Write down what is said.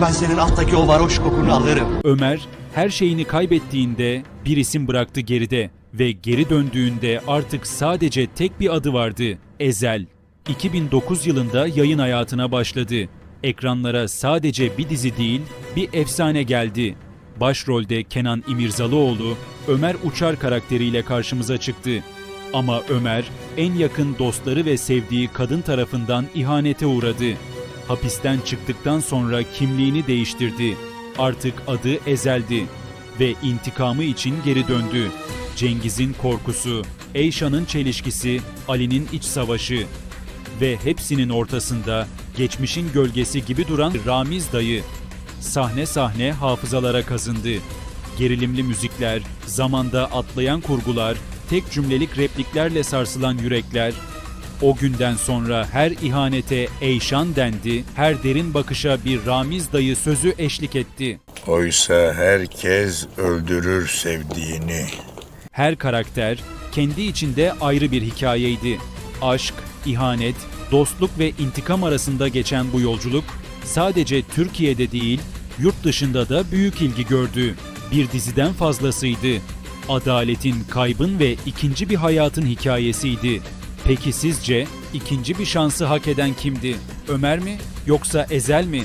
Ben senin alttaki o varoş kokunu alırım. Ömer her şeyini kaybettiğinde bir isim bıraktı geride ve geri döndüğünde artık sadece tek bir adı vardı. Ezel. 2009 yılında yayın hayatına başladı. Ekranlara sadece bir dizi değil, bir efsane geldi. Başrolde Kenan İmirzalıoğlu, Ömer Uçar karakteriyle karşımıza çıktı. Ama Ömer en yakın dostları ve sevdiği kadın tarafından ihanete uğradı. Hapisten çıktıktan sonra kimliğini değiştirdi. Artık adı Ezel'di ve intikamı için geri döndü. Cengiz'in korkusu, Eyşan'ın çelişkisi, Ali'nin iç savaşı ve hepsinin ortasında geçmişin gölgesi gibi duran Ramiz dayı. Sahne sahne hafızalara kazındı. Gerilimli müzikler, zamanda atlayan kurgular, tek cümlelik repliklerle sarsılan yürekler, o günden sonra her ihanete Eyşan dendi, her derin bakışa bir Ramiz dayı sözü eşlik etti. Oysa herkes öldürür sevdiğini. Her karakter kendi içinde ayrı bir hikayeydi. Aşk, ihanet, dostluk ve intikam arasında geçen bu yolculuk sadece Türkiye'de değil, yurt dışında da büyük ilgi gördü. Bir diziden fazlasıydı. Adaletin, kaybın ve ikinci bir hayatın hikayesiydi. Peki sizce ikinci bir şansı hak eden kimdi? Ömer mi yoksa Ezel mi?